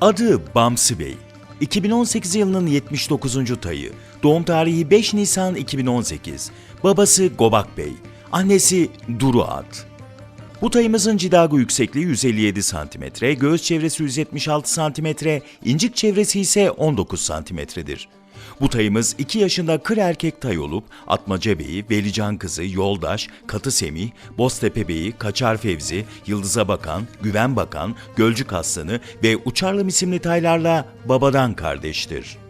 Adı Bamsı Bey. 2018 yılının 79. tayı. Doğum tarihi 5 Nisan 2018. Babası Gobak Bey. Annesi Duru At. Bu tayımızın cidago yüksekliği 157 cm, göğüs çevresi 176 cm, incik çevresi ise 19 cm'dir. Bu tayımız 2 yaşında kır erkek tay olup Atmaca Bey'i, Velican Kızı, Yoldaş, Katı Semih, Boztepe Bey'i, Kaçar Fevzi, Yıldız'a Bakan, Güven Bakan, Gölcük Aslanı ve Uçarlım isimli taylarla babadan kardeştir.